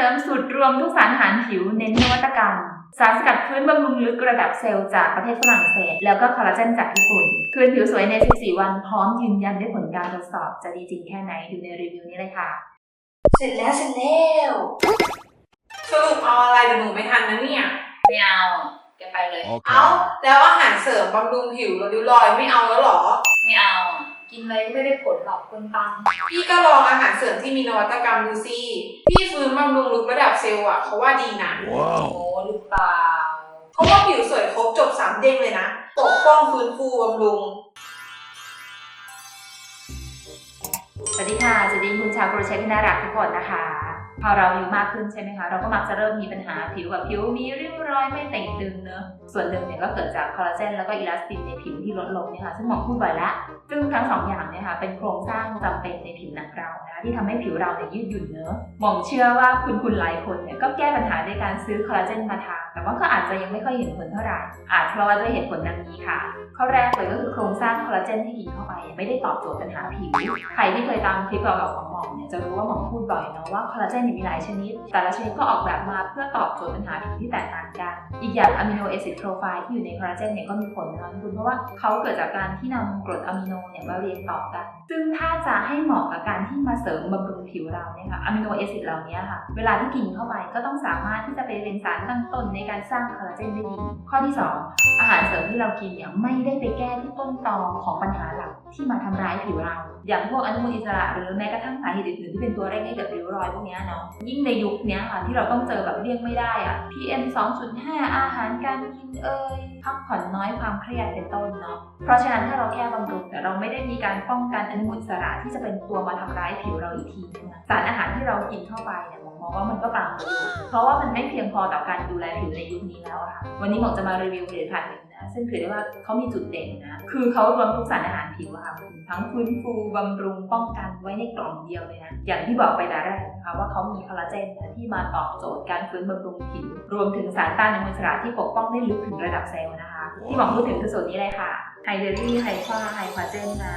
ริมสูตรรวมทุกสารอาหารผิวเน้นนวัตกรรม สารสกัดพื้นบำรุงลึกระดับเซลล์จากประเทศฝรั่งเศส แล้วก็คอลลาเจนจากญี่ปุ่น คืนผิวสวยใน 14 วันพร้อมยืนยันด้วยผลการทดสอบ จะดีจริงแค่ไหนดูในรีวิวนี้เลยค่ะ เสร็จแล้วเสร็จแล้วสรุปเอาอะไรเดี๋ยวหนูไม่ทันนะเนี่ยไม่เอาแกไปเลย เอ้า Okay. แล้วอาหารเสริมบำรุงผิวลดริ้วรอยไม่เอาแล้วเหรอ ไม่เอา กินเลยก็ไม่ได้ผลหรอกคุณตังพี่ก็ลองอาหารเสริมที่มีนวัตกรรมดูสิพี่ฟื้นบำรุงลึกระดับเซลล์อะเขาว่าดีนะโอ้ Wow. หรือเปล่าเขาว่าผิวสวยครบจบสามเด้งเลยนะปกป้องฟื้นฟูบำรุง สวัสดีค่ะสวัสดีคุณชาวโปรเชที่น่ารักทุกคนนะคะ พอเราอายุมากขึ้นใช่ไหมคะ เราก็มักจะเริ่มมีปัญหาผิวแบบผิวมีริ้วรอยไม่เต่งตึงเนอะส่วนหนึ่งเนี่ยก็เกิดจากคอลลาเจนแล้วก็อิลาสตินในผิวที่ลดลงเนี่ยค่ะซึ่งหมอพูดบ่อยแล้วซึ่งทั้งสองอย่างเนี่ยค่ะเป็นโครงสร้างจำเป็นในผิวหนังเรานะที่ทำให้ผิวเราเนี่ยยืดหยุ่นเนอะหมองเชื่อว่าคุณคุณหลายคนเนี่ยก็แก้ปัญหาด้วยการซื้อคอลลาเจนมาทาแต่ว่าก็อาจจะยังไม่ค่อยเห็นผลเท่าไหร่อาจเพราะว่าด้วยเหตุผลดังนี้ค่ะข้อแรกเลยก็คือโครงสร้างคอลลาเจนที่กินเข้าไป ไม่ได้ตอบโจทย์ปัญหาผิวใครที่เคยตามคลิปเก่าๆของ มเนี่ยจะรู้ว่าหมอพูดบ่อยเนาะว่าคอลลาเจนเนี่ยมีหลายชนิด แต่ละชนิดก็ออกแบบมาเพื่อตอบโจทย์ปัญหาผิวที่แตกต่างกัน อีกอย่างอะมิโนแอซิดโปรไฟล์ที่อยู่ในคอลลาเจนเนี่ยก็มีผลนะคะคุณเพราะว่าเขาเกิดจากการที่นำกรดอะมิโนเนี่ยมาเรียงต่อกัน ซึ่งถ้าจะให้เหมาะกับการที่มาเสริมบำรุงผิวเราเนี่ยค่ะอะมิโนแอซิดเหล่านี้ค่ะเวลาที่กินเข้าไปก็ต้องสามารถที่จะไปเป็นสารตั้งต้นในการสร้างคอลลาเจนได้ดีข้อที่สองอาหารเสริมที่เรากินเนี่ยไม่ได้ไปแก้ที่ต้นตอของปัญหาหลักที่มาทำร้ายผิวเรา อย่างพวกอนุมูลอิสระหรือแม้กระทั่งสาเหตุอื่นๆที่เป็นตัวเร่งให้เกิดริ้วรอยพวกนี้เนาะยิ่งในยุคนี้ค่ะที่เราต้องเจอแบบเลี่ยงไม่ได้อะ PM 2.5 อาหารการกินเอ่ยพักผ่อนน้อยความเครียดเป็นต้นเนาะเพราะฉะนั้นถ้าเราแค่บำรุงแต่เราไม่ได้มีการป้องกันอนุมูลอิสระที่จะเป็นตัวมาทำร้ายผิวเราอีกทีนึงอะสารอาหารที่เรากินเข้าไปเนี่ยหมอมองว่ามันก็ปรางเพราะว่ามันไม่เพียงพอต่อการดูแลผิวในยุคนี้แล้วค่ะวันนี้หมอจะมารีวิวผลิตภัณฑ์ นึ่งนะซึ่งถือได้ว่าเขามีจุดเด่นนะคือเขารวมทุกสารอาหารผิวอะค่ะคุณทั้งฟื้นฟูบำรุงป้องกันไว้ในกล่องเดียวเลยนะอย่างที่บอกไปแต่แรกนะคะว่าเขามีคอลลาเจนนะที่มาตอบโจทย์การฟื้นบำรุงผิวรวมถึงสารต้านอนุมูลอิสระที่ปกป้องได้ลึกถึงระดับเซลล์นะคะ ที่หมอพูดถึงคือส่วนนี้เลยค่ะไฮเดอรี่ไฮควาไฮควาเจนนะ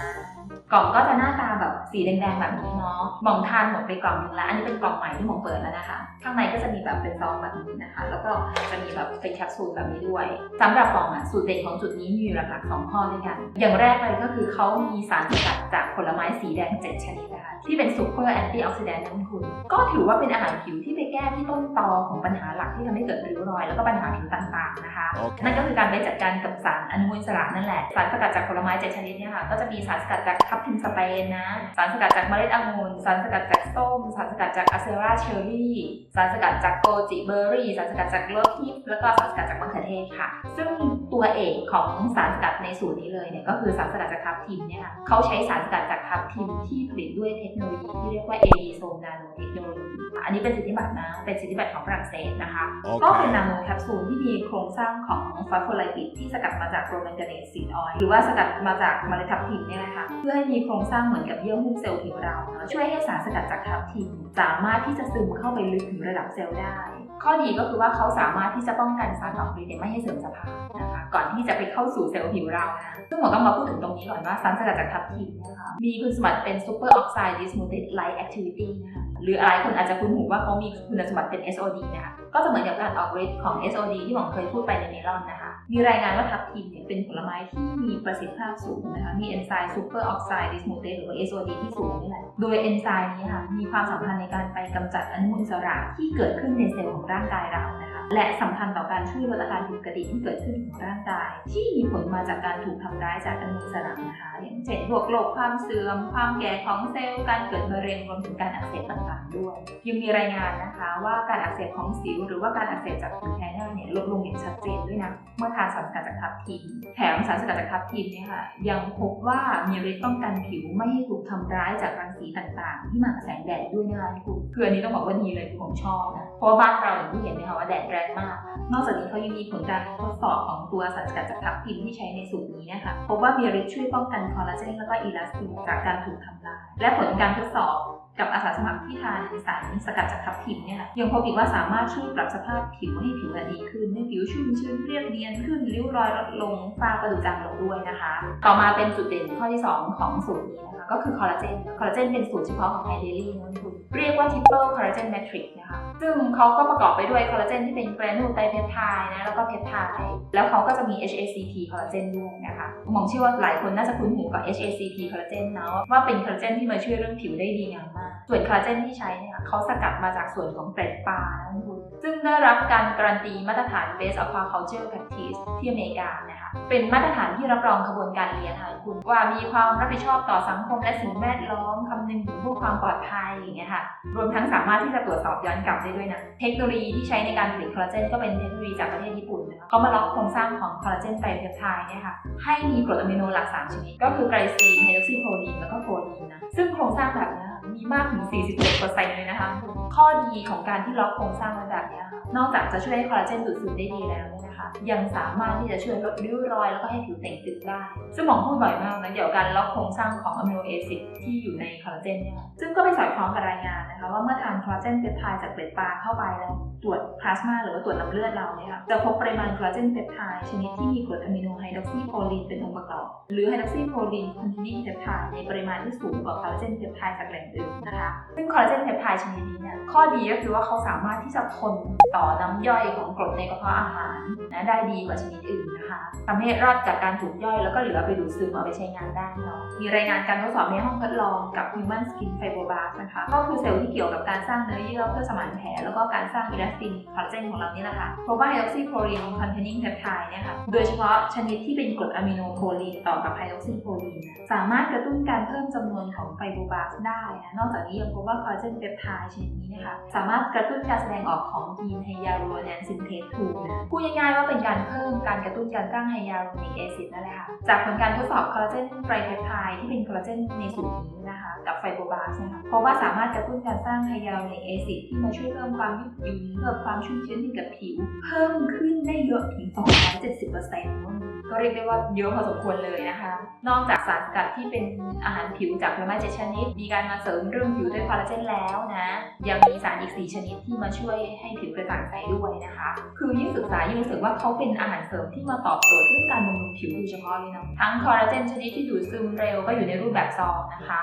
กล่องก็จะหน้าตาแบบสีแดงๆแบบนี้เนาะหมองทานหมดไปกล่องนึงแล้ว อันนี้เป็นกล่องใหม่ที่หมองเปิดแล้วนะคะ ข้างในก็จะมีแบบเป็นซองแบบนี้นะคะ แล้วก็จะมีแบบเป็นแคปซูลแบบนี้ด้วยสำหรับกล่องอะสูตรเด่นของจุดนี้มีอยู่หลักๆสองข้อด้วยกัน อย่างแรกเลยก็คือเขามีสารสกัดจากผลไม้สีแดงเจ็ดชนิดนะคะที่เป็นซูเปอร์แอนตี้ออกซิแดนต์นะคุณก็ถือว่าเป็นอาหารผิวที่ไปแก้ที่ต้นตอของปัญหาหลักที่ทำให้เกิดริ้วรอย แล้วก็ปัญหาผิวต่างๆนะคะ นั่น Okay. ก็คือการไปจัดการกับสารอนุมูลอิสระนั่นแหละสารสกัดจากผลไม้เจ็ดชนิดเนี่ยค่ะก็จะมีสารสกัดจากทับทิมสเปนนะสารสกัดจากเมล็ดองุ่นสารสกัดจากส้ม สารสกัดจากอะเซราเชอร์รี่สารสกัดจากโกจิเบอร์รี่ สารสกัดจากโรสฮิปแล้วก็สารสกัดจากมะเขือเทศค่ะ ซึ่งตัวเอกของสารสกัดในสูตรนี้เลยเนี่ยก็คือสารสกัดจากทับทิมเนี่ยค่ะเขาใช้สารสกัดจากทับทิมที่ผลิตด้วยเทคโนโลยีที่เรียกว่า a d s o n a n o เทคโนโลยีอันนี้เป็นสิทธิบัตรนะ เป็นสิทธิบัตรของฝรั่งเศสนะคะ ก็เป็น Okay. นาโนแคปซูลที่มีโครงสร้างของฟอสโฟไลปิดที่สกัดมาจากโรแมนกาเนตซีดออยล์หรือว่าสกัดมาจากเมล็ดทับทิมเนี่ยแหละค่ะ เพื่อให้มีโครงสร้างเหมือนกับเยื่อหุ้มเซลล์ผิวเราเนอะช่วยให้สารสกัดจากทับทิมสามารถที่จะซึมเข้าไปลึกถึงระดับเซลล์ได้ ข้อดีก็คือว่าเขาสามารถที่จะป้องกันสารออกฤทธิ์เนี่ยไม่ให้เสื่อมสภาพนะคะก่อนที่จะไปเข้าสู่เซลล์ผิวเรานะซึ่งหมอต้องมาพูดถึงตรงนี้ก่อนว่าสารสกัดจากทับทิมนะคะมีคุณสมบัติเป็น super oxide dismutase light activity นะคะหรือหลายคนอาจจะคุ้นหูว่าเขามีคุณสมบัติเป็น SOD นะคะก็จะเหมือนกับการออกฤทธิ์ของ SOD ที่หมอเคยพูดไปในเมลอนนะคะ มีรายงานว่าทับทิมเนี่ยเป็นผลไม้ที่มีประสิทธิภาพสูงนะคะ มีเอนไซม์ซูเปอร์ออกไซด์ดิสมูเตสหรือว่า SOD ที่สูงนี่แหละ โดยเอนไซม์นี้ค่ะมีความสำคัญในการไปกำจัดอนุมูลอิสระที่เกิดขึ้นในเซลล์ของร่างกายเรานะคะ และสำคัญต่อการช่วยลดอาการผิดปกติที่เกิดขึ้นของร่างกาย ที่มีผลมาจากการถูกทำร้ายจากอนุมูลอิสระนะคะ อย่างเช่นพวกโรคความเสื่อม ความแก่ของเซลล์ การเกิดมะเร็งรวมถึงการอักเสบต่างๆด้วย ยังมีรายงานนะคะว่าการอักเสบของสิว หรือว่าการอักเสบจากผิวแพ้ง่าเนี่ยลดลงอย่างชัดเจนด้วยนะเมื่อทานสารสกัดจากทับทิมแถมสารสกัดจากทับทิมเนี่ยค่ะยังพบว่ามีฤทธิ์ป้องกันผิวไม่ให้ถูกทำร้ายจากรังสีต่างๆ ที่มาจากแสงแดดด้วยนะคะคุณคืออันนี้ต้องบอกว่าดีเลยผมชอบนะเพราะว่าบ้านเราอย่างที่เห็นนะคะว่าแดดแรงมาก นอกจากนี้เขายังมีผลการทดสอบของตัวสารสกัดจากทับทิมที่ใช้ในสูตรนี้นะคะพบว่ามีฤทธิ์ช่วยป้องกันคอลลาเจนแล้วก็อีลาสตินจากการถูกทำลายและผลการทดสอบ กับอาสาสมัครที่ทานสารสกัดจากทับทิมเนี่ยค่ะยังพบอีกว่าสามารถช่วยปรับสภาพผิวให้ผิวดีขึ้นให้ผิวชุ่มชื้นเรียบเนียนขึ้นริ้วรอยลดลงฝ้ากระดูกจางลงด้วยนะคะ ต่อมาเป็นจุดเด่นข้อที่ 2 ของสูตรนี้นะคะก็คือคอลลาเจนคอลลาเจนเป็นสูตรเฉพาะของไฮเดลี่นะคุณ เรียกว่า triple collagen matrix นะคะ ซึ่งเขาก็ประกอบไปด้วยคอลลาเจนที่เป็นแกรนูไตเพปไทด์นะ แล้วก็เพปไทด์แล้วเขาก็จะมี HACP คอลลาเจนด้วยนะคะมองเชื่อว่าหลายคนน่าจะคุ้นหูกับ HACP คอลลาเจนเนาะว่าเป็นคอลลาเจนที่มาช่วยเรื่องผิวได้ดีงามมาก ส่วนคอลลาเจนที่ใช้เนี่ยเขาสกัดมาจากส่วนของเกล็ดปลานะคุณซึ่งได้รับการการันตีมาตรฐาน Best Aquaculture Practice ที่อเมริกานะคะ เป็นมาตรฐานที่รับรองกระบวนการเลี้ยงค่ะคุณว่ามีความรับผิดชอบต่อสังคมและสิ่งแวดล้อมคำนึงถึงผู้ความปลอดภัยอย่างเงี้ยค่ะรวมทั้งสามารถที่จะตรวจสอบย้อนกลับได้ด้วยนะเทคโนโลยีที่ใช้ในการผลิตคอลลาเจนก็เป็นเทคโนโลยีจากประเทศญี่ปุ่นนะคะเขามาล็อกโครงสร้างของคอลลาเจนไตรเพปไทด์เนี่ยค่ะให้มีกรดอะมิโนหลัก 3 ชนิด ก็คือไกลซีนไฮดรอกซีโพลีนแล้วก็โพลีนนะซึ่งโครงสร้างแบบนี้มีมากถึง 47%เลยนะคะ ข้อดีของการที่ล็อกโครงสร้างไว้แบบ นอกจากจะช่วยให้คอลลาเจนดูดซึมได้ดีแล้วนะคะยังสามารถที่จะช่วยลดริ้วรอยแล้วก็ให้ผิวเต่งตึงได้ ซึ่งหมอพูดบ่อยมากนะเกี่ยวกับการล็อกโครงสร้างของอะมิโนแอซิดที่อยู่ในคอลลาเจนเนี่ยซึ่งก็ไปสอดคล้องกับรายงานนะคะว่าเมื่อทานคอลลาเจนเปปไทด์จากเกล็ดปลาเข้าไปแล้ว ตรวจพลาสมาหรือว่าตรวจน้ำเลือดเราเนี่ยค่ะจะพบปริมาณคอลลาเจนเพปไทด์ชนิดที่มีกรดอะมิโนไฮดรอกซีโพลีนเป็นองค์ประกอบ หรือไฮดรอกซีโพลีนคอนทินีเพปไทด์ในปริมาณที่สูงกว่าคอลลาเจนเพปไทด์จากแหล่งอื่นนะคะซึ่งคอลลาเจนเพปไทด์ชนิดนี้เนี่ยข้อดีก็คือว่าเขาสามารถที่จะทนต่อน้ำย่อยของกรดในกระเพาะอาหารนะได้ดีกว่าชนิดอื่นนะคะทำให้รอดจากการถูกย่อยแล้วก็เหลือไปดูดซึมเอาไปใช้งานได้เนาะมีรายงานการทดสอบในห้องทดลองกับ Human Skin Fibroblasts นะคะก็คือเซลล์ที่เกี่ยวกับการสร้างเนื้อเยื่อเพื่อสมานแผลแล้วก็การสร้างอิลาสตินคอลลาเจนของเรานี่แหละค่ะพบว่าไฮดรอกซีโพลีน containing peptide เนี่ยค่ะ โดยเฉพาะชนิดที่เป็นกรดอะมิโนโพลีนต่อกับไฮดรอกซีโพลีนนะสามารถกระตุ้นการเพิ่มจำนวนของไฟโบบาสได้นะ นอกจากนี้ยังพบว่าคอลลาเจนเพปไทด์ชนิดนี้นะคะ สามารถกระตุ้นการแสดงออกของยีนไฮยาลูรอนแอนซินเทส2นะพูดง่ายๆว่าเป็นการเพิ่มการกระตุ้นการสร้างไฮยาลูรอนิกแอซิดนั่นแหละค่ะ จากผลการทดสอบคอลลาเจนไตรเพปไทด์ที่เป็นคอลลาเจนในสูตรนี้นะคะ กับไฟโบบาสนะคะ เพราะว่าสามารถกระตุ้นการสร้างไฮยาลูรอนิกแอซิดที่มาช่วยเพิ่มความยืดหยุ่นพิ่มความชุ่มชื้นให้กับผิว เพิ่มขึ้นได้เยอะถึง 270%ก็เรียกได้ว่าเยอะพอสมควรเลยนะคะ นอกจากสารสกัดที่เป็นอาหารผิวจากผลไม้เจ็ดชนิด มีการมาเสริมเรื่องผิวด้วยคอลลาเจนแล้วนะ ยังมีสารอีก 4 ชนิดที่มาช่วยให้ผิวกระจ่างใสด้วยนะคะ คือยิ่งศึกษายิ่งรู้สึกว่าเขาเป็นอาหารเสริมที่มาตอบโจทย์เรื่องการบำรุงผิวโดยเฉพาะเลยเนาะทั้งคอลลาเจนชนิดที่ดูดซึมเร็วก็อยู่ในรูปแบบซองนะคะ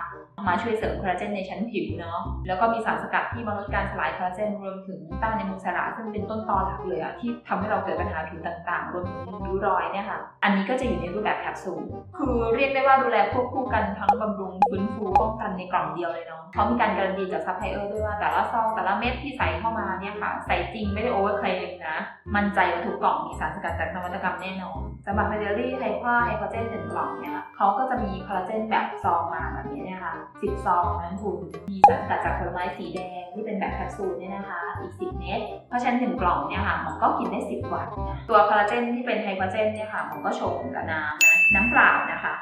มาช่วยเสริมคอลลาเจนในชั้นผิวเนาะแล้วก็มีสารสกัดที่มาลดการสลายคอลลาเจนรวมถึงต้านในมูลสาระซึ่งเป็นต้นตอหลักเลยอะที่ทำให้เราเกิดปัญหาผิวต่างๆ รวมถึงริ้วรอยเนี่ยค่ะอันนี้ก็จะอยู่ในรูปแบบแคปซูลคือเรียกได้ว่าดูแลควบคู่กันทั้งบำรุงฟื้นฟูป้องกันในกล่องเดียวเลยเนาะเขามีการการันตีจากซัพพลายเออร์ด้วยว่าแต่ละซองแต่ละเม็ดที่ใส่เข้ามาเนี่ยค่ะใส่จริงไม่ได้โอเวอร์เคลมนะมั่นใจว่าทุกกล่องมีสารสกัดจากนวัตกรรมแน่นอน สำหรับเมเดอรี่ไฮพาไฮโคเจนหนึ่งกล่องเนี่ยเขาก็จะมีคอลลาเจนแบบซองมาแบบนี้นี่ยค่ะ10ซองนั้นคุณมีสารสกัดจากผลไม้สีแดงที่เป็นแบบแคปซูลเนี่ยนะคะ อีก 10 เม็ดเพราะฉะนั้นหนึ่งกล่องเนี่ยค่ะมันก็กินได้ 10 วันนะตัวคอลลาเจนที่เป็นไฮโคเจนเนี่ยค่ะมันก็ชงกับน้ำนะน้ำเปล่านะคะ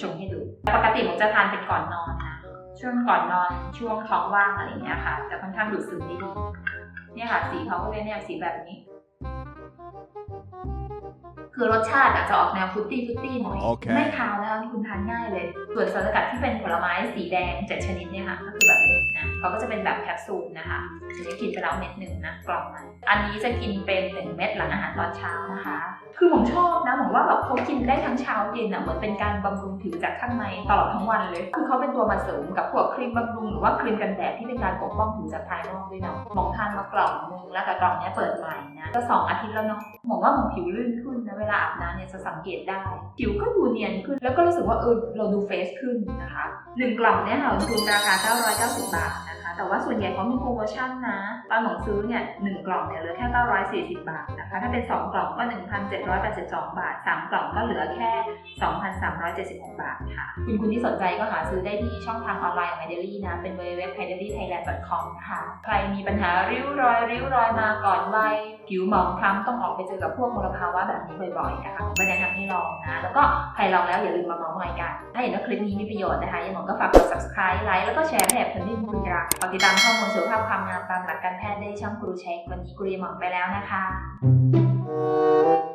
ชงให้ดู ปกติผมจะทานเป็นก่อนนอนนะช่วงก่อนนอนช่วงท้องว่างอะไรเงี้ยค่ะจะค่อนข้างดูดซึมได้ดีเนี่ยค่ะสีเขาก็เป็นเนี่ยสีแบบนี้ คือรสชาติอะจะออกแนวฟรุตตี้ฟรุตตี้หน่อยโอเคไม่คาวนะคะคุณทานง่ายเลย ส่วนสารสกัดที่เป็นผลไม้สีแดงเจ็ดชนิดเนี่ยค่ะก็คือแบบนี้นะเขาก็จะเป็นแบบแคปซูลนะคะจะกินไปแล้วเม็ดหนึ่งนะกล่องนั้นอันนี้จะกินเป็นหนึ่งเม็ดหลังอาหารตอนเช้านะคะ คือผมชอบนะผมว่าแบบเขากินได้ทั้งเช้าเย็นอะเหมือนเป็นการบำรุงผิวจากข้างในตลอดทั้งวันเลย คือเขาเป็นตัวมาเสริมกับพวกครีมบำรุงหรือว่าครีมกันแดดที่เป็นการปกป้องผิวจากภายนอกด้วยเนาะหมองทานมากล่องนึงแล้วกับกล่องเนี้ยเปิดใหม่นะก็สองอาทิตย์แล้วเนาะหมองว่าหมองผิวลื่นขึ้นนะเวลาอาบน้ำเนี่ยจะสังเกตได้ ผิวก็ดูเนียนขึ้น แล้วก็รู้สึกว่าเออเราดูเฟซขึ้นนะคะหนึ่งกล่องเนี่ยค่ะทุนราคา 990 บาท แต่ว่าส่วนใหญ่เขามีโปรโมชั่นนะตอนหมองซื้อเนี่ยหนึ่งกล่องเนี่ยเหลือแค่ 940 บาทนะคะ ถ้าเป็น 2 กล่องก็ 1,782 บาท 3 กล่องก็เหลือแค่ 2,376 บาทค่ะ คุณคุณที่สนใจก็หาซื้อได้ที่ช่องทางออนไลน์ของ m y d a i l y นะ เป็น www.thailandthailand.com นะคะ ใครมีปัญหาริ้วรอย ริ้วรอยมาก่อนวัยผิวหมองคล้ำต้องออกไปเจอกับพวกมลภาวะแบบนี้บ่อยๆนะคะผมก็แนะนำให้ลองนะ แล้วก็ใครลองแล้วอย่าลืมมาเมาส์มอยกัน ถ้าเห็นว่าคลิปนี้มีประโยชน์นะคะยังหมองก็ฝากกด subscribe ไลค์แล้วก็แชร์ให้กับคนที่คุณรักฝากติดตามข้อมูลสุขภาพความงามตามหลักการแพทย์ได้ช่องครูเช็ควันนี้ครูเรีหมองไปแล้วนะคะ